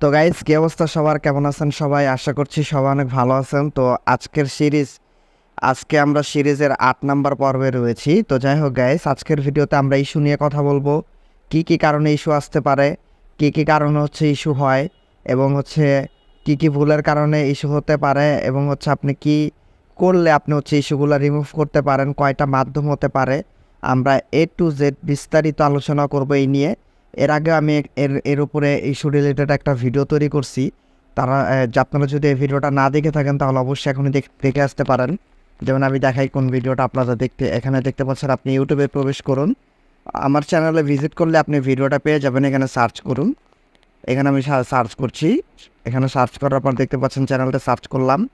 তো গাইজ কি অবস্থা সবার? কেমন আছেন সবাই? আশা করছি সবাই অনেক ভালো আছেন। তো আজকের সিরিজ আজকে আমরা সিরিজের আট নাম্বার পর্বে রয়েছি। তো যাই হোক গাইজ আজকের ভিডিওতে আমরা ইস্যু নিয়ে কথা বলব। কি কি কারণে ইস্যু আসতে পারে, কি কি কারণে হচ্ছে ইস্যু হয়, এবং হচ্ছে কি কি ভুলের কারণে ইস্যু হতে পারে, এবং হচ্ছে আপনি কি করলে আপনি হচ্ছে ইস্যুগুলো রিমুভ করতে পারেন, কয়টা মাধ্যম হতে পারে, আমরা এ টু জেড বিস্তারিত আলোচনা করব এই নিয়ে। এর আগে আমি এর এর উপরে ইস্যু রিলেটেড একটা ভিডিও তৈরি করছি। তারা আপনারা যদি এই ভিডিওটা না দেখে থাকেন, তাহলে অবশ্যই এখনই দেখ- আসতে পারেন। যেমন আমি দেখাই কোন ভিডিওটা আপনারা দেখতে এখানে দেখতে পাচ্ছেন আপনি ইউটিউবে প্রবেশ করুন। আমার চ্যানেলে ভিজিট করলে আপনি ভিডিওটা পেয়ে যাবেন, এখানে সার্চ করুন। এখানে আমি সার্চ করছি। এখানে সার্চ করার পর দেখতে পাচ্ছেন চ্যানেলটা সার্চ করলাম।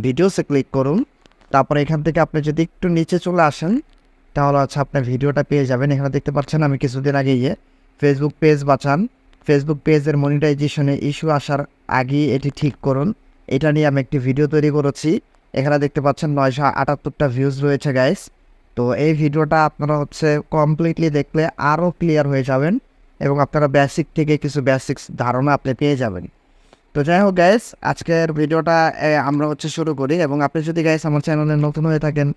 ভিডিওসে ক্লিক করুন। তারপরে এখান থেকে আপনি যদি একটু নিচে চলে আসেন, তাহলে আচ্ছা আপনার ভিডিওটা পেয়ে যাবেন। এখানে দেখতে পাচ্ছেন আমি কিছুদিন আগে গিয়ে ফেসবুক পেজ বাঁচান। ফেসবুক পেজের মনিটাইজেশনে ইস্যু আসার আগেই এটি ঠিক করুন। এটা নিয়ে আমি একটি ভিডিও তৈরি করেছি। এখানে দেখতে পাচ্ছেন নয়শো আটাত্তরটা ভিউজ রয়েছে গাইস তো এই ভিডিওটা আপনারা হচ্ছে কমপ্লিটলি দেখলে আরও ক্লিয়ার হয়ে যাবেন এবং আপনারা বেসিক থেকে কিছু বেসিক্স ধারণা আপনি পেয়ে যাবেন। তো যাই হোক গ্যাস আজকের ভিডিওটা আমরা হচ্ছে শুরু করি। এবং আপনি যদি গ্যাস আমার চ্যানেলে নতুন হয়ে থাকেন,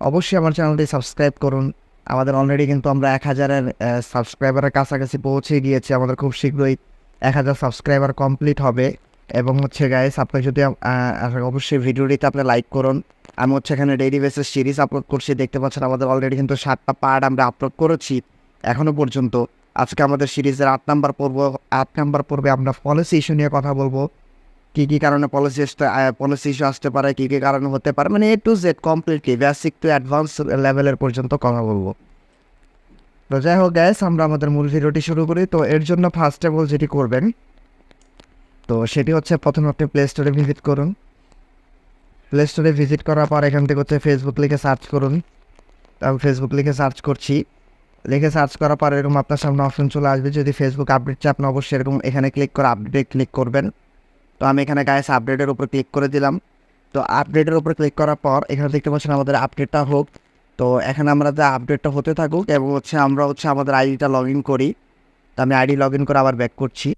অবশ্যই আমার চ্যানেলটি সাবস্ক্রাইব করুন। আমাদের অলরেডি কিন্তু আমরা এক হাজারের সাবস্ক্রাইবারের কাছাকাছি পৌঁছে গিয়েছি। আমাদের খুব শীঘ্রই এক হাজার সাবস্ক্রাইবার কমপ্লিট হবে। এবং হচ্ছে গাইস আপনি যদি অবশ্যই ভিডিওটিতে আপনি লাইক করুন। আমি হচ্ছে এখানে ডেইলি বেসিস সিরিজ আপলোড করছি। দেখতে পাচ্ছেন আমাদের অলরেডি কিন্তু সাতটা পার্ট আমরা আপলোড করেছি এখনও পর্যন্ত। আজকে আমাদের সিরিজের আট নাম্বার পর্ব, আট নাম্বার পর্বে আমরা পলিসি ইস্যু নিয়ে কথা বলব। কী কী কারণে পলিসি পলিসি ইস্যু আসতে পারে, কী কী কারণে হতে পারে মানে A to Z completely basic to advance লেভেলের পর্যন্ত কথা বলব। তো যাই হোক গ্যাস আমরা আমাদের মূল ভিডিওটি শুরু করি। তো এর জন্য ফার্স্ট অফ যেটি করবেন, তো সেটি হচ্ছে প্রথমে আপনি প্লে স্টোরে ভিজিট করুন। প্লে স্টোরে ভিজিট করার পর এখান থেকে হচ্ছে ফেসবুক লিখে সার্চ করুন। আমি ফেসবুক লিখে সার্চ করছি। লিখে সার্চ করার পর এরকম আপনার সামনে অপশন চলে আসবে। যদি ফেসবুক আপডেট চাই আপনি অবশ্যই এরকম এখানে ক্লিক করে আপডেট ক্লিক করবেন। তো আমি এখানে গায়েস আপডেটের উপর ক্লিক করে দিলাম। তো আপডেটের উপর ক্লিক করার পর, এখানে দেখতে পাচ্ছেন আমাদের আপডেটটা হোক। তো এখানে আমরা যে আপডেটটা হতে থাকুক এবং হচ্ছে আমরা হচ্ছে আমাদের আইডিটা লগ ইন করি। তো আমি আইডি লগ ইন করে আবার ব্যাক করছি।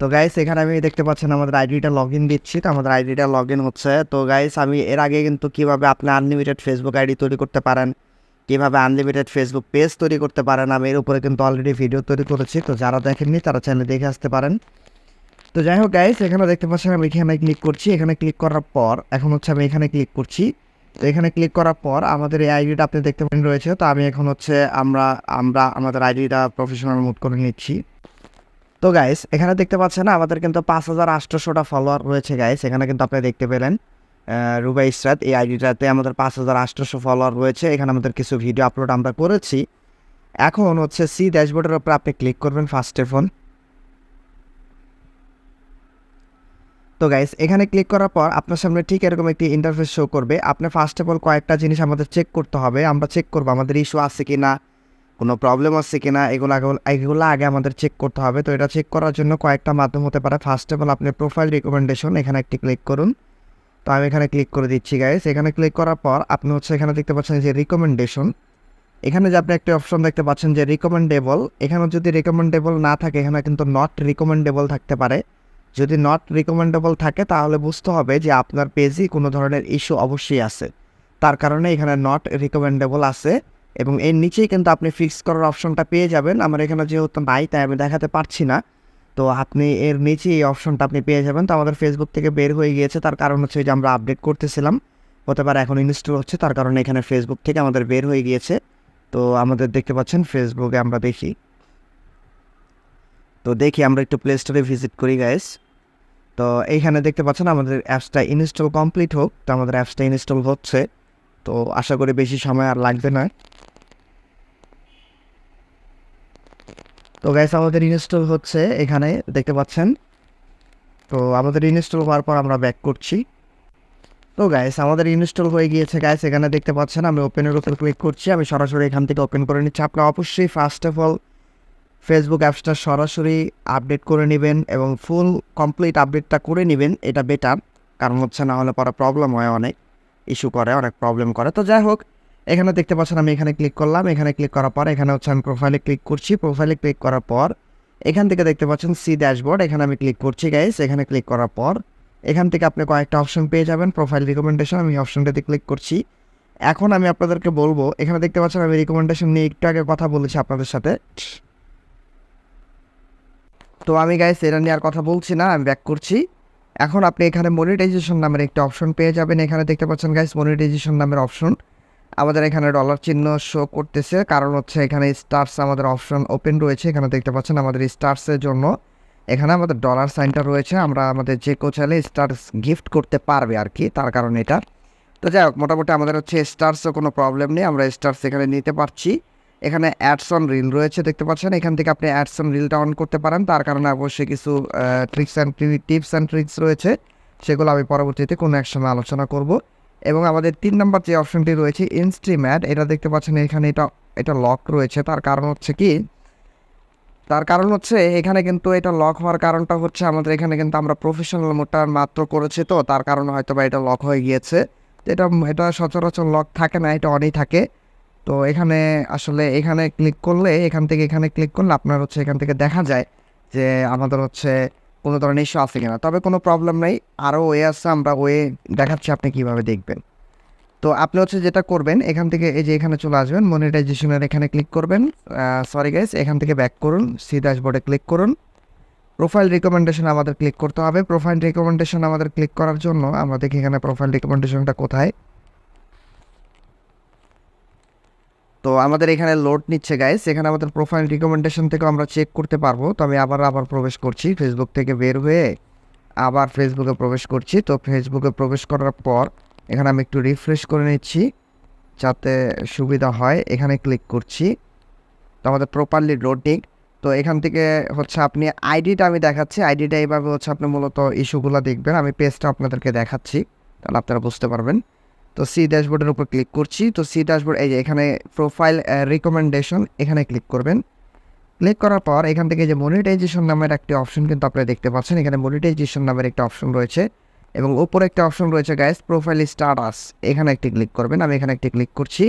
তো গাইস এখানে আমি দেখতে পাচ্ছেন আমাদের আইডিটা লগ ইন দিচ্ছি। তো আমাদের আইডিটা লগ ইন হচ্ছে। তো গাইস আমি এর আগে কিন্তু কীভাবে আপনি আনলিমিটেড ফেসবুক আইডি তৈরি করতে পারেন, কীভাবে আনলিমিটেড ফেসবুক পেজ তৈরি করতে পারেন, আমি এর উপরে কিন্তু অলরেডি ভিডিও তৈরি করেছি। তো যারা দেখেননি, তারা চ্যানেলে দেখে আসতে পারেন। তো যাই হোক গাইস এখানে দেখতে পাচ্ছেন আমি এখানে ক্লিক করছি। এখানে ক্লিক করার পর এখন হচ্ছে আমি এখানে ক্লিক করছি। তো এখানে ক্লিক করার পর আমাদের এই আইডিটা আপনি দেখতে পারেন রয়েছে। তো আমি এখন হচ্ছে আমরা আমরা আমাদের আইডিটা প্রফেশনাল মুড করে নিচ্ছি। তো গাইস এখানে দেখতে পাচ্ছেন আমাদের কিন্তু পাঁচ হাজার আটশোশোটা ফলোয়ার রয়েছে গাইস এখানে কিন্তু আপনি দেখতে পেলেন আহ, রুবা ইসরাত। এই আইডিটাতে আমাদের পাঁচ হাজার আটশোশো ফলোয়ার রয়েছে। এখানে আমাদের কিছু ভিডিও আপলোড আমরা করেছি। এখন হচ্ছে সি ড্যাশবোর্ডের উপর আপনি ক্লিক করবেন ফার্স্টে ফোন তো গাইস এখানে ক্লিক করার পর আপনার সামনে ঠিক এরকম একটি ইন্টারফেস শো করবে। আপনার ফার্স্ট অফ অল কয়েকটা জিনিস আমাদের চেক করতে হবে। আমরা চেক করব আমাদের ইস্যু আছে কি না কোনো প্রবলেম আছে কি না এগুলো আগে এগুলো আগে আমাদের চেক করতে হবে। তো এটা চেক করার জন্য কয়েকটা মাধ্যম হতে পারে। ফার্স্ট অফ অল আপনি প্রোফাইল রিকমেন্ডেশন এখানে একটি ক্লিক করুন। তো আমি এখানে ক্লিক করে দিচ্ছি গাইস এখানে ক্লিক করার পর আপনি হচ্ছে এখানে দেখতে পাচ্ছেন যে রিকমেন্ডেশন এখানে যে আপনি একটা অপশন দেখতে পাচ্ছেন যে রিকমেন্ডেবল এখানে যদি রিকমেন্ডেবল না থাকে, এখানে কিন্তু নট রিকমেন্ডেবল থাকতে পারে। যদি নট রিকমেন্ডেবল থাকে, তাহলে বুঝতে হবে যে আপনার পেজে কোনো ধরনের ইস্যু অবশ্যই আছে। তার কারণে এখানে নট রিকমেন্ডেবল আছে এবং এর নিচেই কিন্তু আপনি ফিক্স করার অপশনটা পেয়ে যাবেন। আমার এখানে যেহেতু নাই, তাই আমি দেখাতে পারছি না। তো আপনি এর নিচে এই অপশনটা আপনি পেয়ে যাবেন। তো আমাদের ফেসবুক থেকে বের হয়ে গিয়েছে। তার কারণ হচ্ছে যে আমরা আপডেট করতেছিলাম। হতে পারে এখন ইনস্টল হচ্ছে। তার কারণে এখানে ফেসবুক থেকে আমাদের বের হয়ে গিয়েছে। তো আমাদের দেখতে পাচ্ছেন ফেসবুকে আমরা দেখি। তো দেখি, আমরা একটু প্লে স্টোরে ভিজিট করি গাইস তো এইখানে দেখতে পাচ্ছেন আমাদের অ্যাপসটা ইনস্টল কমপ্লিট হোক, তো আমাদের অ্যাপসটা ইনস্টল হচ্ছে। তো আশা করি বেশি সময় আর লাগবে না। তো গাইস আমাদের ইনস্টল হচ্ছে এখানে, দেখতে পাচ্ছেন। তো আমাদের ইনস্টল হওয়ার পর আমরা ব্যাক করছি। তো গাইস আমাদের ইনস্টল হয়ে গিয়েছে গাইস এখানে দেখতে পাচ্ছেন, আমি ওপেনের উপর ক্লিক করছি, আমি সরাসরি এখান থেকে ওপেন করে নিচ্ছি। আপনি অবশ্যই ফার্স্ট অফ অল ফেসবুক অ্যাপসটা সরাসরি আপডেট করে নেবেন এবং ফুল কমপ্লিট আপডেটটা করে নেবেন, এটা বেটার কারণ হচ্ছে না হলে পরে প্রবলেম হয় অনেক ইস্যু করে, অনেক প্রবলেম করে। তো যাই হোক, এখানে দেখতে পাচ্ছেন আমি এখানে ক্লিক করলাম। এখানে ক্লিক করার পর এখানে হচ্ছে আমি প্রোফাইলে ক্লিক করছি। প্রোফাইলে ক্লিক করার পর এখান থেকে দেখতে পাচ্ছেন সি ড্যাশবোর্ড এখানে আমি ক্লিক করছি গাইস এখানে ক্লিক করার পর এখান থেকে আপনি কয়েকটা অপশন পেয়ে যাবেন। প্রোফাইল রিকমেন্ডেশন আমি অপশনটাতে ক্লিক করছি। এখন আমি আপনাদেরকে বলব, এখানে দেখতে পাচ্ছেন আমি রিকমেন্ডেশন নিয়ে একটু আগে কথা বলেছি আপনাদের সাথে। তো আমি গাইস এটা নিয়ে আর কথা বলছি না, আমি ব্যাক করছি। এখন আপনি এখানে মনিটাইজেশন নামের একটি অপশন পেয়ে যাবেন। এখানে দেখতে পাচ্ছেন গাইস মনিটাইজেশন নামের অপশন আমাদের এখানে ডলার চিহ্ন শো করতেছে, কারণ হচ্ছে এখানে স্টার্স আমাদের অপশন ওপেন রয়েছে। এখানে দেখতে পাচ্ছেন আমাদের স্টার্সের জন্য এখানে আমাদের ডলার সাইনটা রয়েছে। আমরা আমাদের যে কেউ চাইলে স্টার্স গিফট করতে পারবে আর কি, তার কারণে এটা। তো যাই হোক, মোটামুটি আমাদের হচ্ছে স্টার্সও কোনো প্রবলেম নেই। আমরা স্টার্স এখানে নিতে পারছি। এখানে অ্যাডস অন রিল রয়েছে, দেখতে পাচ্ছেন। এখান থেকে আপনি অ্যাডস অন রিলটা অন করতে পারেন। তার কারণে অবশ্যই কিছু tricks and tips and tricks রয়েছে। সেগুলো আমি পরবর্তীতে কোনো এক সময় আলোচনা করব। এবং আমাদের তিন নম্বর যে অপশনটি রয়েছে ইনস্ট্রিম অ্যাড এটা দেখতে পাচ্ছেন এখানে এটা এটা লক রয়েছে। তার কারণ হচ্ছে কি? তার কারণ হচ্ছে এখানে কিন্তু এটা লক হওয়ার কারণটা হচ্ছে আমাদের এখানে কিন্তু আমরা প্রফেশনাল মোডটা মাত্র করেছি তো। তার কারণে হয়তো বা এটা লক হয়ে গিয়েছে। এটা এটা সচরাচর লক থাকে না, এটা অনেই থাকে। তো এখানে আসলে এখানে ক্লিক করলে, এখান থেকে এখানে ক্লিক করলে আপনার হচ্ছে এখান থেকে দেখা যায় যে আমাদের হচ্ছে কোনো ধরনের ইস্যু আছে কিনা। তবে কোনো প্রবলেম নেই। আরও ওয়ে আছে, আমরা ওয়ে দেখাচ্ছি আপনি কীভাবে দেখবেন। তো আপনি হচ্ছে যেটা করবেন, এখান থেকে এই যে এখানে চলে আসবেন মনিটাইজেশনের এখানে ক্লিক করবেন। সরি গাইস এখান থেকে ব্যাক করুন সি ড্যাশবোর্ডে ক্লিক করুন। প্রোফাইল রিকমেন্ডেশন আমাদের ক্লিক করতে হবে। প্রোফাইল রিকমেন্ডেশন আমাদের ক্লিক করার জন্য আমরা দেখি এখানে প্রোফাইল রিকমেন্ডেশনটা কোথায়। তো আমাদের এখানে লোড নিচ্ছে গাইস এখানে আমাদের প্রোফাইল রিকমেন্ডেশন থেকে আমরা চেক করতে পারব। তো আমি আবার আবার প্রবেশ করছি ফেসবুক থেকে বের হয়ে। আবার ফেসবুকে প্রবেশ করছি। তো ফেসবুকে প্রবেশ করার পর এখানে আমি একটু রিফ্রেশ করে নিচ্ছি যাতে সুবিধা হয়। এখানে ক্লিক করছি। তো আমাদের প্রপারলি লোডিং তো এখান থেকে হচ্ছে আপনি আইডিটা আমি দেখাচ্ছি। আইডিটা এইভাবে হচ্ছে আপনি মূলত ইস্যুগুলো দেখবেন। আমি পেজটা আপনাদেরকে দেখাচ্ছি। তাহলে আপনারা বুঝতে পারবেন। তো সি ড্যাশবোর্ডের উপর ক্লিক করছি। তো সি ড্যাশবোর্ড, এই যে এখানে প্রোফাইল রিকমেন্ডেশন এখানে ক্লিক করবেন। ক্লিক করার পর এখান থেকে যে মনিটাইজেশন নামের একটি অপশন কিন্তু আপনারা দেখতে পাচ্ছেন। এখানে মনিটাইজেশন নামের একটা অপশন রয়েছে এবং ওপরে একটা অপশন রয়েছে গ্যাস প্রোফাইল স্টাটাস এখানে একটি ক্লিক করবেন, আমি এখানে একটি ক্লিক করছি।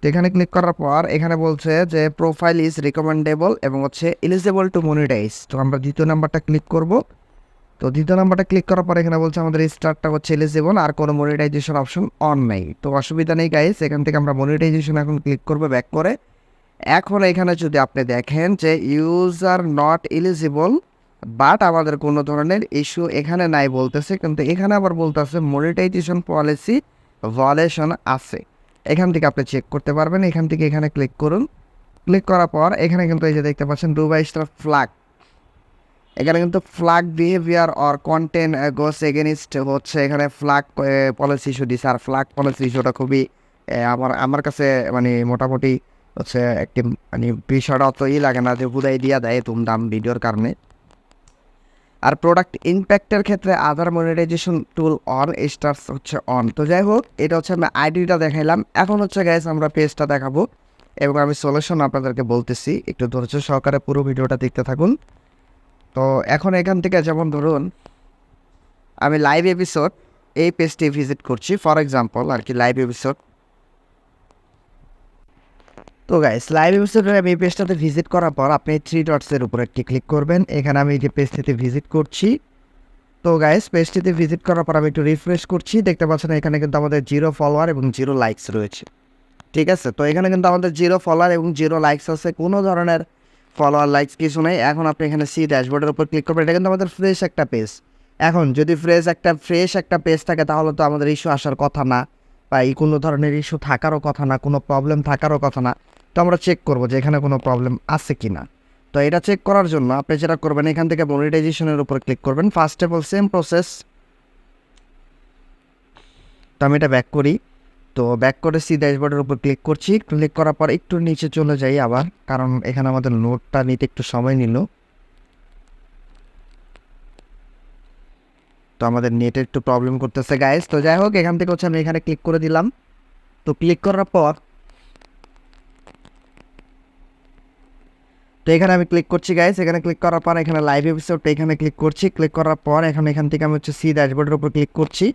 তো এখানে ক্লিক করার পর এখানে বলছে যে প্রোফাইল ইজ রিকমেন্ডেবল এবং হচ্ছে এলিজেবল টু মনিটাইজ তো আমরা দ্বিতীয় নাম্বারটা ক্লিক করব। তো দ্বিতীয় নাম্বারটা ক্লিক করার পর এখানে বলছে আমাদের স্টারটা হচ্ছে এলিজেবল আর কোনো মনিটাইজেশন অপশন অন নেই। তো অসুবিধা নেই গাইস এখান থেকে আমরা মনিটাইজেশন এখন ক্লিক করব ব্যাক করে। এখন এখানে যদি আপনি দেখেন যে ইউজার নট এলিজিবল বাট আমাদের কোনো ধরনের ইস্যু এখানে নাই বলতেছে, কিন্তু এখানে আবার বলতেছে মনিটাইজেশন পলিসি ভলেশন আছে। এখান থেকে আপনি চেক করতে পারবেন, এখান থেকে এখানে ক্লিক করুন। ক্লিক করার পর এখানে কিন্তু এই যে দেখতে পাচ্ছেন, দুবাই স্টার ফ্ল্যাগ এখানে কিন্তু flag behaviour or content goes against হচ্ছে এখানে ফ্ল্যাগ পলিসি ইস্যু দিছে। আর ফ্ল্যাগ পলিসি ইস্যুটা খুবই আমার আমার কাছে মানে মোটামুটি হচ্ছে একটি মানে বিষয়টা অত ই লাগে না যে বুঝাই দিয়া দেয় দাম ভিডিওর কারণে। আর প্রোডাক্ট ইম্প্যাক্টের ক্ষেত্রে আধার মনিটাইজেশন টুল অন স্টার্স হচ্ছে অন তো যাই হোক, এটা হচ্ছে আমি আইডিটা দেখাইলাম। এখন হচ্ছে গ্যাস আমরা পেজটা দেখাবো এবং আমি সলিউশন আপনাদেরকে বলতেছি। একটু ধৈর্য সহকারে পুরো ভিডিওটা দেখতে থাকুন। তো এখন এখান থেকে যেমন ধরুন, আমি লাইভ এপিসোড এই পেজটি ভিজিট করছি। ফর এক্সাম্পল আর কি লাইভ এপিসোড তো গাইস লাইভ এপিসোডের আমি এই পেজটাতে ভিজিট করার পর আপনি থ্রি ডটসের উপর একটি ক্লিক করবেন। এখানে আমি যে পেজটিতে ভিজিট করছি। তো গাইস পেজটিতে ভিজিট করার পর আমি একটু রিফ্রেশ করছি। দেখতে পাচ্ছেন এখানে কিন্তু আমাদের জিরো ফলোয়ার এবং জিরো লাইকস রয়েছে। ঠিক আছে? তো এখানে কিন্তু আমাদের জিরো ফলোয়ার এবং জিরো লাইকস আছে। কোনো ধরনের ফলোয়ার লাইকস কিছু নেই, এখন আপনি এখানে সি ড্যাশবোর্ডের উপর ক্লিক করবেন, এটা কিন্তু আমাদের ফ্রেশ একটা পেজ এখন যদি ফ্রেশ একটা ফ্রেশ একটা পেজ থাকে, তাহলে তো আমাদের ইস্যু আসার কথা না, বা এই কোনো ধরনের ইস্যু থাকারও কথা না, কোনো প্রবলেম থাকারও কথা না। তো আমরা চেক করব যে এখানে কোনো প্রবলেম আছে কি না। তো এটা চেক করার জন্য আপনি যেটা করবেন, এখান থেকে মনিটাইজেশনের উপর ক্লিক করবেন। First of all same process তো আমি এটা ব্যাক করি। তো ব্যাক করে সি ড্যাশবোর্ডের উপর ক্লিক করছি ক্লিক করার পর একটু নিচে চলে যাই আবার, কারণ এখানে আমাদের নোটটা নিতে একটু সময় নিল। তো আমাদের নেটে একটু প্রবলেম করতেছে গাইস তো যাই হোক, এখান থেকে হচ্ছে আমি এখানে ক্লিক করে দিলাম। তো ক্লিক করার পর তো এখানে আমি ক্লিক করছি গাইস এখানে ক্লিক করার পর এখানে লাইভ এপিসোড এখানে ক্লিক করছি। ক্লিক করার পর এখন এখান থেকে আমি হচ্ছে সি ড্যাশবোর্ডের উপর ক্লিক করছি।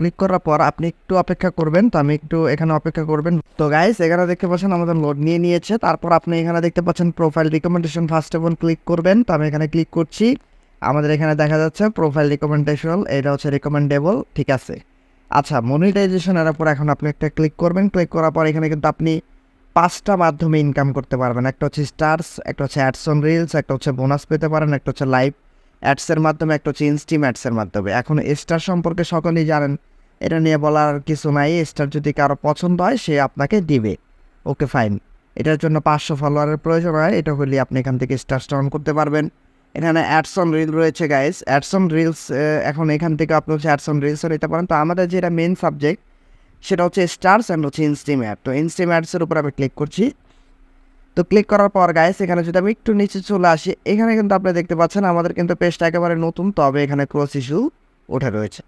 ক্লিক করার পর আপনি একটু অপেক্ষা করবেন, তো আমি একটু এখানে অপেক্ষা করবেন। তো গাইস এখানে দেখতে পাচ্ছেন আমাদের লোড নিয়ে নিয়েছে। তারপর আপনি এখানে দেখতে পাচ্ছেন profile recommendation first of all click করবেন, তো আমি এখানে ক্লিক করছি। আমাদের এখানে দেখা যাচ্ছে প্রোফাইল রিকমেন্ডেশন এটা হচ্ছে রিকমেন্ডেবল ঠিক আছে। আচ্ছা মনিটাইজেশনের উপর এখন আপনি একটা ক্লিক করবেন। ক্লিক করার পর এখানে কিন্তু আপনি পাঁচটা মাধ্যমে ইনকাম করতে পারবেন। একটা হচ্ছে স্টার্স একটা হচ্ছে অ্যাডস অন রিলস একটা হচ্ছে বোনাস পেতে পারেন, একটা হচ্ছে লাইভ অ্যাডসের মাধ্যমে, একটা হচ্ছে ইনস্টিম অ্যাডসের মাধ্যমে। এখন স্টার সম্পর্কে সকলেই জানেন এটা নিয়ে বলার কিছু নাই। স্টার যদি কারও পছন্দ হয়, সে আপনাকে দিবে। ওকে ফাইন এটার জন্য পাঁচশো ফলোয়ারের প্রয়োজন হয়। এটা হলে আপনি এখান থেকে স্টার অন করতে পারবেন। এখানে অ্যাডসন রিল রয়েছে গাইস অ্যাডসন রিলস এখন এখান থেকে আপনি হচ্ছে অ্যাডসন রিলসও নিতে পারেন। তো আমাদের যেটা মেন সাবজেক্ট সেটা হচ্ছে স্টার্স অ্যান্ড হচ্ছে ইনস্টিম অ্যাড তো ইনস্টিম অ্যাডসের উপর আমি ক্লিক করছি। তো ক্লিক করার পর গাইস এখানে যদি আমি একটু নিচে চলে আসি, এখানে কিন্তু আপনি দেখতে পাচ্ছেন আমাদের কিন্তু পেজটা একেবারে নতুন, তবে এখানে ক্রস ইস্যু উঠে রয়েছে।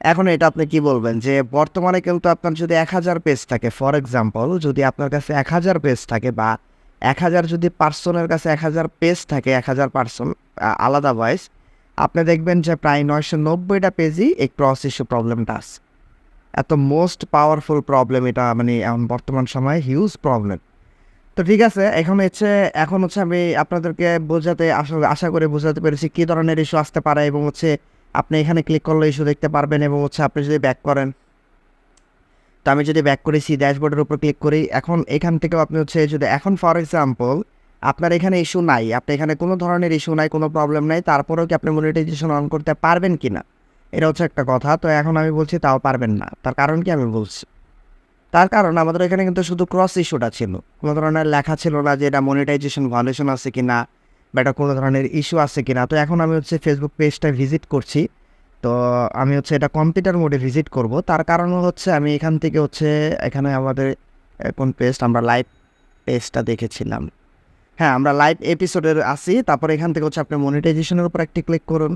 এখন এটা আপনি কি বলবেন? যে বর্তমানে কিন্তু আপনার যদি এক হাজার পেজ থাকে ফর এক্সাম্পল যদি আপনার কাছে এক হাজার পেজ থাকে বা এক হাজার যদি পার্সনের কাছে এক হাজার পেজ থাকে, এক হাজার পার্সন আলাদা ভয়েস আপনি দেখবেন যে প্রায় নয়শো নব্বইটা পেজই এই ক্রস ইস্যু প্রবলেমটা আছে। এত মোস্ট পাওয়ারফুল প্রবলেম এটা মানে এখন বর্তমান সময়ে হিউজ প্রবলেম তো ঠিক আছে, এখন হচ্ছে এখন হচ্ছে আমি আপনাদেরকে বোঝাতে, আসলে আশা করে বোঝাতে পেরেছি কী ধরনের ইস্যু আসতে পারে এবং হচ্ছে আপনি এখানে ক্লিক করলে ইস্যু দেখতে পারবেন এবং হচ্ছে আপনি যদি ব্যাক করেন, তো আমি যদি ব্যাক করি সি ড্যাশবোর্ডের উপর ক্লিক করি, এখন এখান থেকেও আপনি হচ্ছে যদি, এখন ফর এক্সাম্পল আপনার এখানে ইস্যু নাই, আপনি এখানে কোনো ধরনের ইস্যু নাই, কোনো প্রবলেম নাই, তারপরেও কি আপনি মনিটাইজেশন অন করতে পারবেন কি না এটা হচ্ছে একটা কথা, তো এখন আমি বলছি তাও পারবেন না, তার কারণ কি আমি বলছি? তার কারণ আমাদের এখানে কিন্তু শুধু ক্রস ইস্যুটা ছিল, কোনো ধরনের লেখা ছিল না যে এটা মনিটাইজেশন ভায়োলেশন আছে কি না বা এটা কোনো ধরনের ইস্যু আছে কি না তো এখন আমি হচ্ছে ফেসবুক পেজটা ভিজিট করছি। তো আমি হচ্ছে এটা কম্পিউটার মোডে ভিজিট করব। তার কারণ হচ্ছে আমি এখান থেকে হচ্ছে এখানে আমাদের কোন পেজ আমরা লাইভ পেজটা দেখেছিলাম। হ্যাঁ আমরা লাইভ এপিসোডের আসি তারপর এখান থেকে হচ্ছে আপনি মনিটাইজেশনের উপর একটি ক্লিক করুন।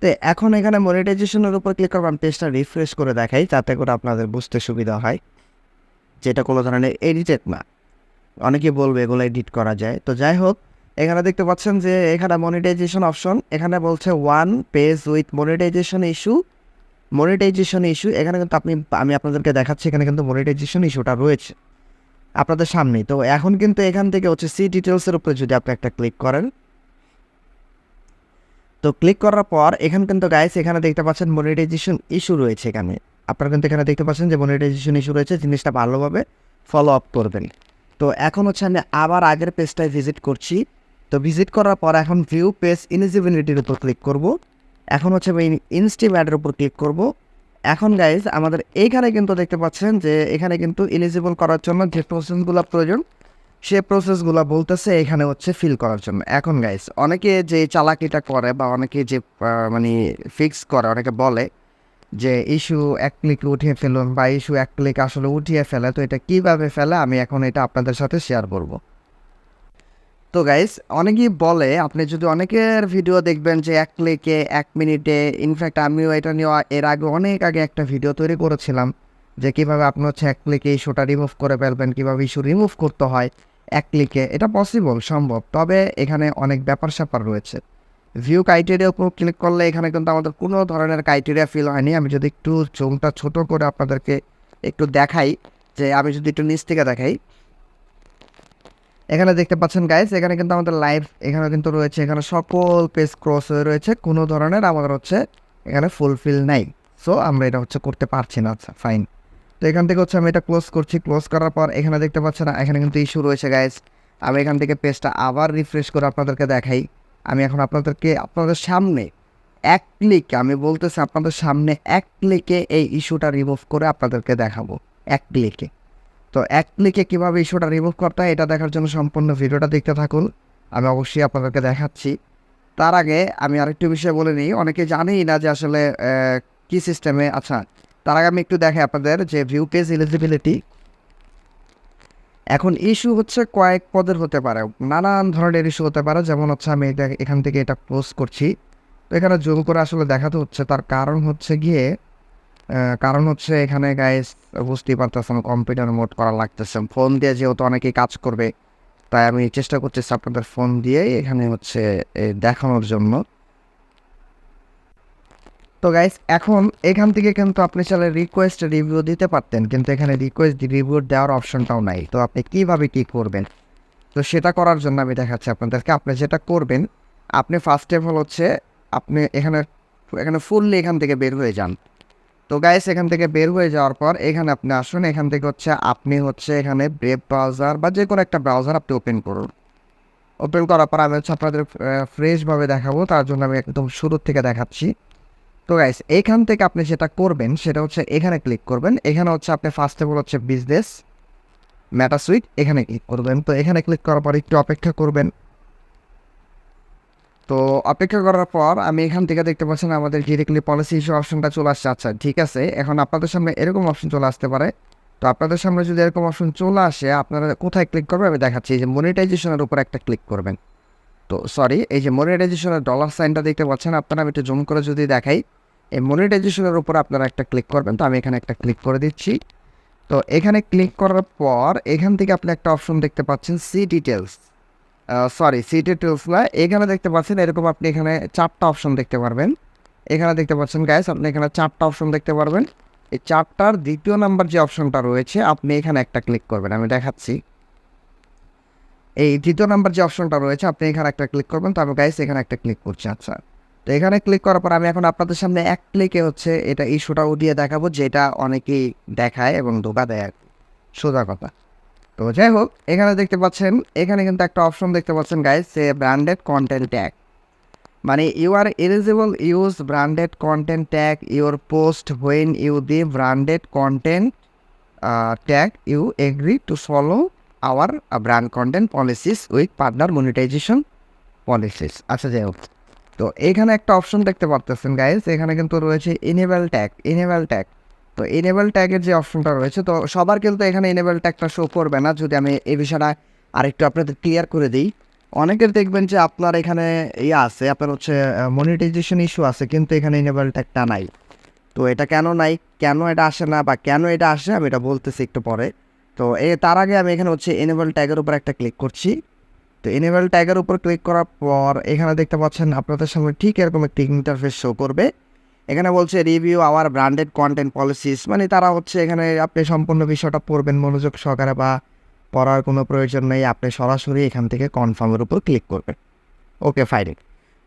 তো এখন এখানে মনিটাইজেশনের উপর ক্লিক করবেন পেজটা রিফ্রেশ করে দেখাই, যাতে করে আপনাদের বুঝতে সুবিধা হয়। যেটা কোনো ধরনের এডিটেড না। অনেকে বলবে এগুলো এডিট করা যায়। তো যাই হোক এখানে দেখতে পাচ্ছেন যে এখানে মনিটাইজেশন অপশন এখানে বলছে one page with monetization issue monetization issue এখানে কিন্তু আপনি, আমি আপনাদেরকে দেখাচ্ছি এখানে কিন্তু মনিটাইজেশন ইস্যুটা রয়েছে আপনাদের সামনেই। তো এখন কিন্তু এখান থেকে হচ্ছে সি ডিটেলসের উপরে যদি আপনি একটা ক্লিক করেন, তো ক্লিক করার পর এখানে কিন্তু গাইস এখানে দেখতে পাচ্ছেন মনিটাইজেশন ইস্যু রয়েছে এখানে। আপনারা কিন্তু এখানে দেখতে পাচ্ছেন যে মনিটাইজেশন ইস্যু রয়েছে, জিনিসটা ভালোভাবে ফলো আপ করবেন। তো এখন হচ্ছে আমি আবার আগের পেজটায় ভিজিট করছি। তো ভিজিট করার পর এখন ভিউ পেজ ইলিজিবিলিটির উপর ক্লিক করব। এখন হচ্ছে আমি ইনস্টিম অ্যাডের উপর ক্লিক করব। এখন গাইজ আমাদের এইখানে কিন্তু দেখতে পাচ্ছেন যে এখানে কিন্তু ইলিজিবল করার জন্য যে প্রসেসগুলো প্রয়োজন, সে প্রসেসগুলো বলতেছে এখানে হচ্ছে ফিল করার জন্য। এখন গাইজ অনেকে যে চালাকিটা করে বা অনেকে যে মানে ফিক্স করে, অনেকে বলে যে ইস্যু এক ক্লিক উঠিয়ে ফেলুন বা ইস্যু এক ক্লিক আসলে উঠিয়ে ফেলে, তো এটা কীভাবে ফেলে? আমি এখন এটা আপনাদের সাথে শেয়ার করব। তো গাইস অনেকেই বলে, আপনি যদি অনেকের ভিডিও দেখবেন যে এক ক্লিকে এক মিনিটে ইনফ্যাক্ট আমিও এটা নিয়ে এর আগে অনেক আগে একটা ভিডিও তৈরি করেছিলাম যে কীভাবে আপনি হচ্ছে এক ক্লিকে ইস্যুটা রিমুভ করে ফেলবেন, কীভাবে ইস্যু রিমুভ করতে হয় এক ক্লিকে এটা পসিবল সম্ভব। তবে এখানে অনেক ব্যাপার স্যাপার রয়েছে। ভিউ ক্রাইটেরিয়ার উপর ক্লিক করলে এখানে কিন্তু আমাদের কোনো ধরনের ক্রাইটেরিয়া ফিল হয়নি। আমি যদি একটু জুমটা ছোট করে আপনাদেরকে একটু দেখাই যে আমি যদি একটু নিচ থেকে দেখাই। এখানে দেখতে পাচ্ছেন গাইস এখানে কিন্তু আমাদের লাইভ এখানে কিন্তু রয়েছে, এখানে সকল পেজ ক্রস হয়ে রয়েছে। কোনো ধরনের আমাদের হচ্ছে এখানে ফুলফিল নাই। সো আমরা এটা হচ্ছে করতে পারছি না আচ্ছা ফাইন তো এখান থেকে হচ্ছে আমি এটা ক্লোজ করছি। ক্লোজ করার পর এখানে দেখতে পাচ্ছেন, এখানে কিন্তু ইস্যু রয়েছে গাইস আমি এখান থেকে পেজটা আবার রিফ্রেশ করে আপনাদেরকে দেখাই। আমি এখন আপনাদেরকে, আপনাদের সামনে এক ক্লিকে আমি বলতেছি আপনাদের সামনে এক ক্লিকে এই ইস্যুটা রিমুভ করে আপনাদেরকে দেখাবো। এক ক্লিকে তো এক ক্লিকে কীভাবে ইস্যুটা রিমুভ করতে হয়, এটা দেখার জন্য সম্পূর্ণ ভিডিওটা দেখতে থাকুন। আমি অবশ্যই আপনাদেরকে দেখাচ্ছি। তার আগে আমি আরেকটু বিষয় বলে নিই, অনেকে জানেই না যে আসলে কি সিস্টেমে আচ্ছা তার আগে আমি একটু দেখাই আপনাদের যে ভিউ পেজ এলিজিবিলিটি এখন ইস্যু হচ্ছে কয়েক পদের হতে পারে, নানান ধরনের ইস্যু হতে পারে, যেমন হচ্ছে আমি এটা এখান থেকে এটা ক্লোজ করছি। তো এখানে জুম করে আসলে দেখাতে হচ্ছে, তার কারণ হচ্ছে গিয়ে কারণ হচ্ছে এখানে গাইস বুঝতেই পারতেছেন কম্পিউটার মোড করা লাগতেছে। ফোন দিয়ে যেহেতু অনেকেই কাজ করবে, তাই আমি চেষ্টা করতেছি আপনাদের ফোন দিয়ে এখানে হচ্ছে দেখানোর জন্য। তো গাইস এখন এখান থেকে কিন্তু আপনি চাইলে রিকোয়েস্ট রিভিউ দিতে পারতেন, কিন্তু এখানে রিকোয়েস্ট রিভিউ দেওয়ার অপশনটাও নাই। তো আপনি কীভাবে কি করবেন? তো সেটা করার জন্য আমি দেখাচ্ছি আপনাদেরকে। আপনি যেটা করবেন, আপনি ফার্স্ট স্টেপ হল হচ্ছে, আপনি এখানে এখানে ফুললি এখান থেকে বের হয়ে যান। তো গাইস এখান থেকে বের হয়ে যাওয়ার পর এখানে আপনি আসুন। এখান থেকে হচ্ছে আপনি হচ্ছে এখানে ব্রেভ ব্রাউজার বা যে কোনো একটা ব্রাউজার আপনি ওপেন করুন। ওপেন করার পর আমি হচ্ছে আপনাদের ফ্রেশভাবে দেখাবো, তার জন্য আমি একদম শুরুর থেকে দেখাচ্ছি। তো গাইস এখান থেকে আপনি যেটা করবেন, সেটা হচ্ছে এখানে ক্লিক করবেন। এখানে হচ্ছে আপনি ফার্স্ট অফ অল হচ্ছে বিজনেস ম্যাটা সুইট এখানে ক্লিক করবেন। তো এখানে ক্লিক করার পর একটু অপেক্ষা করবেন। তো অপেক্ষা করার পর আমি এখান থেকে দেখতে পাচ্ছেন আমাদের ডিরেক্টলি পলিসি ইস্যু অপশনটা চলে আসছে। আচ্ছা ঠিক আছে, এখন আপনাদের সামনে এরকম অপশন চলে আসতে পারে। তো আপনাদের সামনে যদি এরকম অপশন চলে আসে, আপনারা কোথায় ক্লিক করবেন? আমি দেখাচ্ছি, এই যে মনিটাইজেশনের উপর একটা ক্লিক করবেন। তো সরি এই যে মনিটাইজেশনের ডলার সাইনটা দেখতে পাচ্ছেন, আপনারা আমি একটু জুম করে যদি দেখাই, এই মনিটাইজেশনের উপর আপনারা একটা ক্লিক করবেন। তো আমি এখানে একটা ক্লিক করে দিচ্ছি। তো এখানে ক্লিক করার পর এখান থেকে আপনি একটা অপশন দেখতে পাচ্ছেন see details sorry city details না এখানে দেখতে পাচ্ছেন, এরকম আপনি এখানে চারটা অপশন দেখতে পারবেন। এখানে দেখতে পাচ্ছেন গ্যাস আপনি এখানে চারটা অপশন দেখতে পারবেন। এই চারটার দ্বিতীয় নাম্বার যে অপশনটা রয়েছে, আপনি এখানে একটা ক্লিক করবেন। আমি দেখাচ্ছি। এই দ্বিতীয় নাম্বার যে অপশনটা রয়েছে, আপনি এখানে একটা ক্লিক করবেন। তো আমি গাইস এখানে একটা ক্লিক করছি। আচ্ছা। তো এখানে ক্লিক করার পর, আমি এখন আপনাদের সামনে এক ক্লিকে হচ্ছে এটা ইস্যুটা উঠিয়ে দেখাবো, যেটা অনেকেই দেখায় এবং ধোকা দেয় সোজা কথা। তো যাই হোক, এখানে দেখতে পাচ্ছেন, এখানে কিন্তু একটা অপশন দেখতে পাচ্ছেন guys say branded content tag মানে you are eligible use branded content tag your post when you the branded content tag you agree to follow our brand content policies with partner monetization policies আচ্ছা যাই হোক, তো এখানে একটা option দেখতে পারতেছেন guys এখানে কিন্তু রয়েছে ইনেবল ট্যাগ ইনেবল ট্যাগ তো ইনেবল ট্যাগের যে অপশনটা রয়েছে, তো সবার কিন্তু এখানে ইনেবল ট্যাগটা শো করবে না, যদি আমি এই বিষয়টা আরেকটু আপনাদের ক্লিয়ার করে দিই। অনেকের দেখবেন যে আপনার এখানে ইয়ে আছে, আপনার হচ্ছে মনিটাইজেশন ইস্যু আছে, কিন্তু এখানে ইনেবল ট্যাগটা নাই। তো এটা কেন নাই, কেন এটা আসে না, বা কেন এটা আসে, আমি এটা বলতেছি একটু পরে। তো এ, তার আগে আমি এখানে হচ্ছে এনেবল ট্যাগের উপর একটা ক্লিক করছি। তো এনেবল ট্যাগের উপর ক্লিক করার পর এখানে দেখতে পাচ্ছেন আপনাদের সামনে ঠিক এরকম একটি ইন্টারফেস শো করবে। এখানে বলছে review our branded content policies মানে তারা হচ্ছে এখানে আপনি সম্পূর্ণ বিষয়টা পড়বেন, মনোযোগ সহকারে বা পড়ার কোনো প্রয়োজন নেই, আপনি সরাসরি এখান থেকে কনফার্মের উপর ক্লিক করবেন। ওকে ফাইন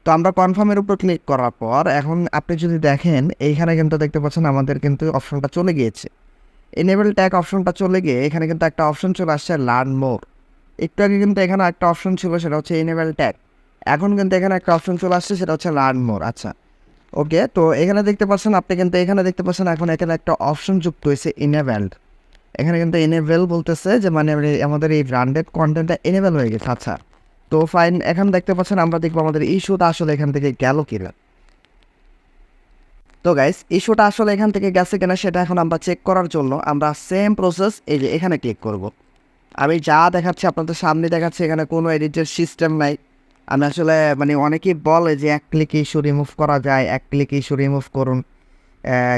তো আমরা কনফার্মের উপর ক্লিক করার পর এখন আপনি যদি দেখেন, এইখানে কিন্তু দেখতে পাচ্ছেন আমাদের কিন্তু অপশনটা চলে গিয়েছে। এনেবল ট্যাগ অপশনটা চলে গিয়ে এখানে কিন্তু একটা অপশন চলে আসছে লার্ন মোর একটু আগে কিন্তু এখানে একটা অপশন ছিল, সেটা হচ্ছে এনেবল ট্যাগ এখন কিন্তু এখানে একটা অপশন চলে আসছে, সেটা হচ্ছে লার্ন মোর আচ্ছা ওকে, তো এখানে দেখতে পাচ্ছেন আপনি কিন্তু এখানে দেখতে পাচ্ছেন এখন এখানে একটা অপশন যুক্ত হয়েছে ইনেভেল্ড এখানে কিন্তু এনেভেল বলতেছে যে মানে আমাদের এই ব্র্যান্ডেড কন্টেন্টটা এনেভেল হয়ে গেছে। আচ্ছা তো ফাইন এখন দেখতে পাচ্ছেন আমরা দেখব আমাদের ইস্যুটা আসলে এখান থেকে গেল কিনা। তো গাইস ইস্যুটা আসলে এখান থেকে গেছে কিনা সেটা এখন আমরা চেক করার জন্য আমরা সেম প্রসেস এই যে এখানে ক্লিক করব। আমি যা দেখাচ্ছি আপনাদের সামনে দেখাচ্ছি, এখানে কোনো এডিটের সিস্টেম নাই। আমি আসলে মানে অনেকেই বলে যে এক ক্লিক ইস্যু রিমুভ করা যায়, এক ক্লিক ইস্যু রিমুভ করুন।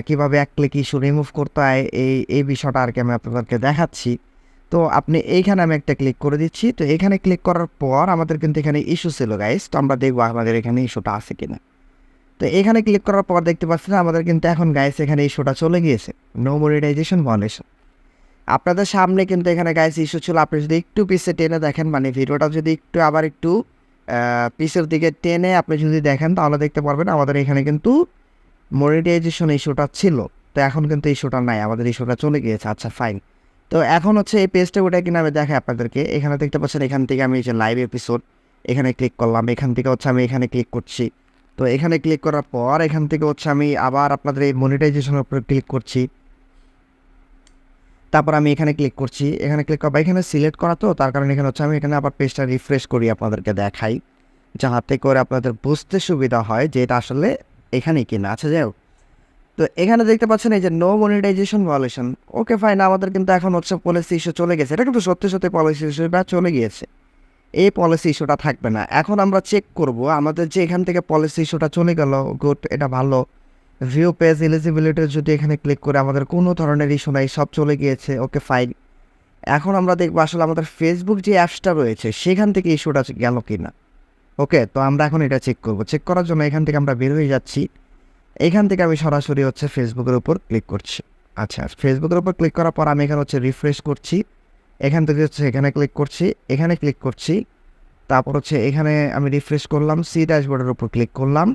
কীভাবে এক ক্লিক ইস্যু রিমুভ করতে হয়, এই এই বিষয়টা আর কি আমি আপনাদেরকে দেখাচ্ছি। তো আপনি এইখানে আমি একটা ক্লিক করে দিচ্ছি। তো এখানে ক্লিক করার পর আমাদের কিন্তু এখানে ইস্যু ছিল গাইস তো আমরা দেখব আমাদের এখানে ইস্যুটা আছে কিনা। তো এখানে ক্লিক করার পর দেখতে পাচ্ছেন আমাদের কিন্তু এখন গাইস এখানে ইস্যুটা চলে গিয়েছে। নো মনিটাইজেশন ভায়োলেশন আপনাদের সামনে কিন্তু এখানে গাইস ইস্যু ছিল। আপনি যদি একটু পিছে টেনে দেখেন মানে ভিডিওটা যদি একটু আবার একটু পিছের দিকে টেনে আপনি যদি দেখেন তাহলে দেখতে পারবেন আমাদের এখানে কিন্তু মনিটাইজেশন ইস্যুটা ছিল। তো এখন কিন্তু ইস্যুটা নাই, আমাদের ইস্যুটা চলে গিয়েছে। আচ্ছা ফাইন তো এখন হচ্ছে এই পেজটা ওটা কিনা আমি দেখাই আপনাদেরকে। এখানে দেখতে পাচ্ছেন, এখান থেকে আমি যে লাইভ এপিসোড এখানে ক্লিক করলাম। এখান থেকে হচ্ছে আমি এখানে ক্লিক করছি। তো এখানে ক্লিক করার পর এখান থেকে হচ্ছে আমি আবার আপনাদের এই মনিটাইজেশনের উপরে ক্লিক করছি। তারপর আমি এখানে ক্লিক করছি। এখানে ক্লিক করা এখানে সিলেক্ট করা তো, তার কারণে এখানে হচ্ছে আমি এখানে আবার পেজটা রিফ্রেশ করি আপনাদেরকে দেখাই। যাহাতে করে আপনাদের বুঝতে সুবিধা হয় যে এটা আসলে এখানে কিনা। আচ্ছা যাই হোক। তো এখানে দেখতে পাচ্ছেন এই যে no monetization violation okay fine আমাদের কিন্তু এখন হচ্ছে পলিসি ইস্যু চলে গেছে। এটা কিন্তু সত্যি সত্যি পলিসি ইস্যুটা চলে গিয়েছে। এই পলিসি ইস্যুটা থাকবে না। এখন আমরা চেক করব। আমাদের যে এখান থেকে পলিসি ইস্যুটা চলে গেল গুড এটা ভালো। ভিউ পেজ এলিজিবিলিটি যদি এখানে ক্লিক করে আমাদের কোনো ধরনের ইস্যু নাই, সব চলে গিয়েছে ওকে ফাইন এখন আমরা দেখব আসলে আমাদের ফেসবুক যে অ্যাপসটা রয়েছে, সেখান থেকে ইস্যুটা গেল কি না ওকে তো আমরা এখন এটা চেক করব। চেক করার জন্য এখান থেকে আমরা বের হয়ে যাচ্ছি। এখান থেকে আমি সরাসরি হচ্ছে ফেসবুকের উপর ক্লিক করছি। আচ্ছা ফেসবুকের উপর ক্লিক করার পর আমি এখানে হচ্ছে রিফ্রেশ করছি। এখান থেকে হচ্ছে এখানে ক্লিক করছি, এখানে ক্লিক করছি। তারপর হচ্ছে এখানে আমি রিফ্রেশ করলাম সি ড্যাশবোর্ডের উপর ক্লিক করলাম।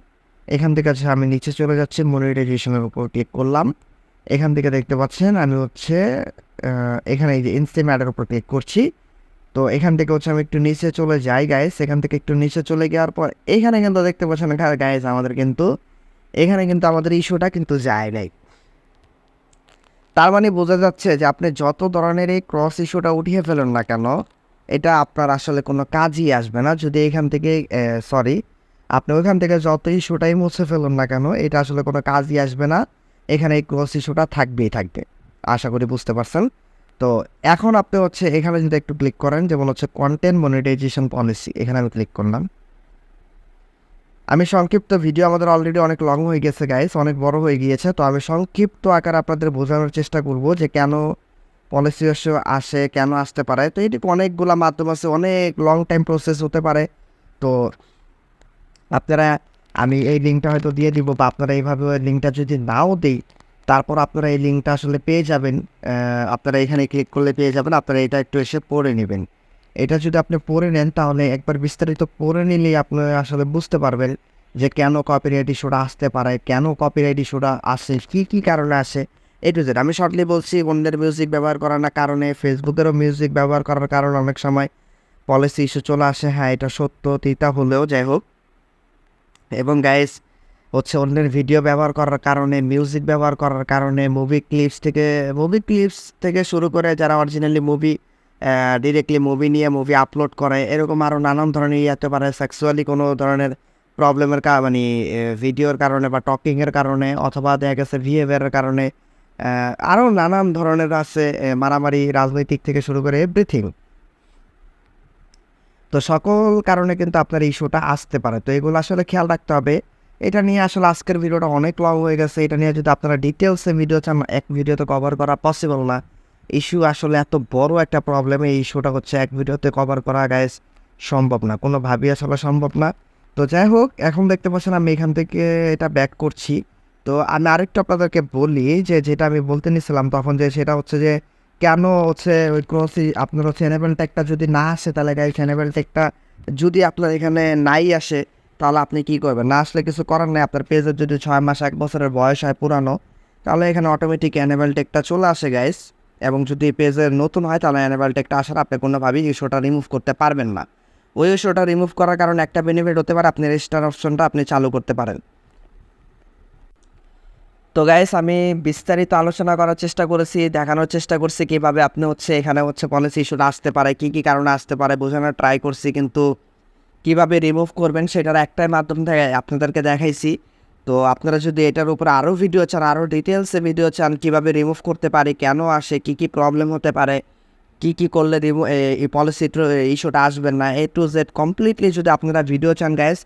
এখান থেকে হচ্ছে আমি নিচে চলে যাচ্ছি মনিটাইজেশনের উপর ক্লিক করলাম। এখান থেকে দেখতে পাচ্ছেন আমি হচ্ছে এখানে এই যে ইনস্টে ম্যাডের উপর ক্লিক করছি। তো এখান থেকে হচ্ছে আমি একটু নিচে চলে যাই গাইস এখান থেকে একটু নিচে চলে যাওয়ার পর এখানে কিন্তু দেখতে পাচ্ছেন গাইস আমাদের কিন্তু, এখানে কিন্তু আমাদের ইস্যুটা কিন্তু যায় নাই। তার মানে বোঝা যাচ্ছে যে আপনি যত ধরনের এই ক্রস ইস্যুটা উঠিয়ে ফেলেন না কেন, এটা আপনার আসলে কোনো কাজই আসবে না। যদি এখান থেকে সরি আপনি ওইখান থেকে যত ইস্যুটাই মুছে ফেলুন না কেন, এটা আসলে কোনো কাজই আসবে না। এখানে এই ক্রস ইস্যুটা থাকবেই থাকবে, আশা করি বুঝতে পারছেন। তো এখন আপনি হচ্ছে, এখানে যদি একটু ক্লিক করেন, যেমন হচ্ছে কন্টেন্ট মনিটাইজেশন পলিসি এখানে আমি ক্লিক করলাম। আমি সংক্ষিপ্ত ভিডিও আমাদের অলরেডি অনেক লং হয়ে গেছে গাইস অনেক বড় হয়ে গিয়েছে। তো আমি সংক্ষিপ্ত আকার আপনাদের বোঝানোর চেষ্টা করব যে কেন পলিসি আসে, কেন আসতে পারে। তো এটি অনেকগুলা মাধ্যম আছে, অনেক লং টাইম প্রসেস হতে পারে। তো আপনারা, আমি এই লিঙ্কটা হয়তো দিয়ে দিব বা আপনারা এইভাবে লিঙ্কটা যদি নাও দিই, তারপর আপনারা এই লিঙ্কটা আসলে পেয়ে যাবেন আপনারা এখানে ক্লিক করলে পেয়ে যাবেন, আপনারা এটা একটু এসে পড়ে নেবেন। এটা যদি আপনি পড়ে নেন, তাহলে একবার বিস্তারিত পড়ে নিলেই আপনি আসলে বুঝতে পারবেন যে কেন কপিরাইট ইস্যুটা আসতে পারে, কেন কপিরাইট ইস্যুটা আসে কী কী কারণে আসে। এই টু আমি শর্টলি বলছি, অন্যের মিউজিক ব্যবহার করার না কারণে ফেসবুকেরও মিউজিক ব্যবহার করার কারণে অনেক সময় পলিসি ইস্যু চলে আসে। হ্যাঁ এটা সত্য, তিতা হলেও যাই হোক এবং গাইস হচ্ছে অন্যের ভিডিও ব্যবহার করার কারণে মিউজিক ব্যবহার করার কারণে মুভি ক্লিপস থেকে মুভি ক্লিপস থেকে শুরু করে যারা অরিজিনালি মুভি ডিরেক্টলি মুভি নিয়ে মুভি আপলোড করে, এরকম আরও নানান ধরনের ইয়ে হতে পারে সেক্সুয়ালি কোনো ধরনের প্রবলেমের মানে ভিডিওর কারণে বা টকিংয়ের কারণে অথবা দেখা গেছে বিহেভিয়ারের কারণে আরও নানান ধরনের আছে মারামারি, রাজনৈতিক থেকে শুরু করে এভরিথিং তো সকল কারণে কিন্তু আপনার ইস্যুটা আসতে পারে। তো এগুলো আসলে খেয়াল রাখতে হবে। এটা নিয়ে আসলে আজকের ভিডিওটা অনেক লং হয়ে গেছে। এটা নিয়ে যদি আপনারা ডিটেলসে ভিডিও চান, এক ভিডিওতে কভার করা পসিবল না। ইস্যু আসলে এত বড় একটা প্রবলেম এই ইস্যুটা হচ্ছে এক ভিডিওতে কভার করা গাইস সম্ভব না। কোনোভাবেই আসলে সম্ভব না। তো যাই হোক, এখন দেখতে পাচ্ছেন আমি এখান থেকে এটা ব্যাক করছি। তো আমি আরেকটু আপনাদেরকে বলি যে, যেটা আমি বলতে নিছিলাম তখন যে, সেটা হচ্ছে যে কেন হচ্ছে ওই ক্রসি আপনার হচ্ছে এনেবেল ট্যাগটা যদি না আসে তাহলে গাইস এনেবেল ট্যাগটা যদি আপনার এখানে নাই আসে, তাহলে আপনি কি করবেন? না আসলে কিছু করার নেই। আপনার পেজের যদি ছয় মাস, এক বছরের বয়স হয় পুরানো, তাহলে এখানে অটোমেটিক অ্যানেবেল টেকটা চলে আসে গাইস এবং যদি পেজের নতুন হয়, তাহলে অ্যানেবেল টেকটা আসার আপনি কোনোভাবেই ইস্যুটা রিমুভ করতে পারবেন না। ওই ইস্যুটা রিমুভ করার কারণে একটা বেনিফিট হতে পারে, আপনি রেজিস্টার অপশনটা আপনি চালু করতে পারেন। তো গাইস আমি বিস্তারিত আলোচনা করার চেষ্টা করেছি, দেখানোর চেষ্টা করছি কীভাবে আপনি হচ্ছে এখানে হচ্ছে পলিসি ইস্যুটা আসতে পারে, কী কী কারণে আসতে পারে, বোঝানোর ট্রাই করছি, কিন্তু কীভাবে রিমুভ করবেন সেটার একটাই মাধ্যম থেকে আপনাদেরকে দেখাইছি। তো আপনারা যদি এটার উপরে আরও ভিডিও চান আরও ডিটেলসে ভিডিও চান, কীভাবে রিমুভ করতে পারি, কেন আসে, কি কি প্রবলেম হতে পারে, কি কি করলে রিমু এই পলিসি ইস্যুটা আসবেন না এ টু জেড কমপ্লিটলি যদি আপনারা ভিডিও চান গ্যাস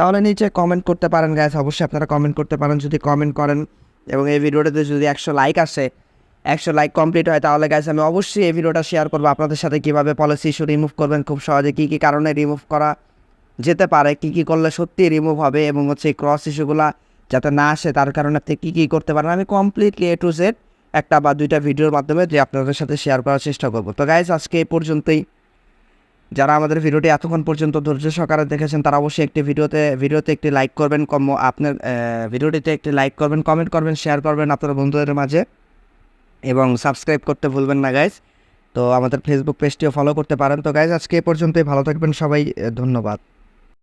তাহলে নিচে কমেন্ট করতে পারেন গ্যাস অবশ্যই আপনারা কমেন্ট করতে পারেন, যদি কমেন্ট করেন। এবং এই ভিডিওটাতে যদি একশো লাইক আসে, একশো লাইক কমপ্লিট হয়, তাহলে গ্যাস আমি অবশ্যই এই ভিডিওটা শেয়ার করব আপনাদের সাথে কীভাবে পলিসি ইস্যু রিমুভ করবেন, খুব সহজে কী কী কারণে রিমুভ করা যেতে পারে, কী কী করলে সত্যি রিমুভ হবে এবং হচ্ছে এই ক্রস ইস্যুগুলো যাতে না আসে, তার কারণে আপনি কী কী করতে পারেন। আমি কমপ্লিটলি এ টু জেড একটা বা দুইটা ভিডিওর মাধ্যমে যে আপনাদের সাথে শেয়ার করার চেষ্টা করব। তো গাইজ আজকে এই পর্যন্তই। যারা আমাদের ভিডিওটি এতক্ষণ পর্যন্ত ধৈর্য সহকারে দেখেছেন, তারা অবশ্যই একটি ভিডিওতে ভিডিওতে একটি লাইক করবেন, কম, আপনার ভিডিওটিতে একটি লাইক করবেন কমেন্ট করবেন শেয়ার করবেন আপনার বন্ধুদের মাঝে এবং সাবস্ক্রাইব করতে ভুলবেন না গাইজ তো আমাদের ফেসবুক পেজটিও ফলো করতে পারেন। তো গাইজ আজকে এ পর্যন্তই। ভালো থাকবেন সবাই। ধন্যবাদ।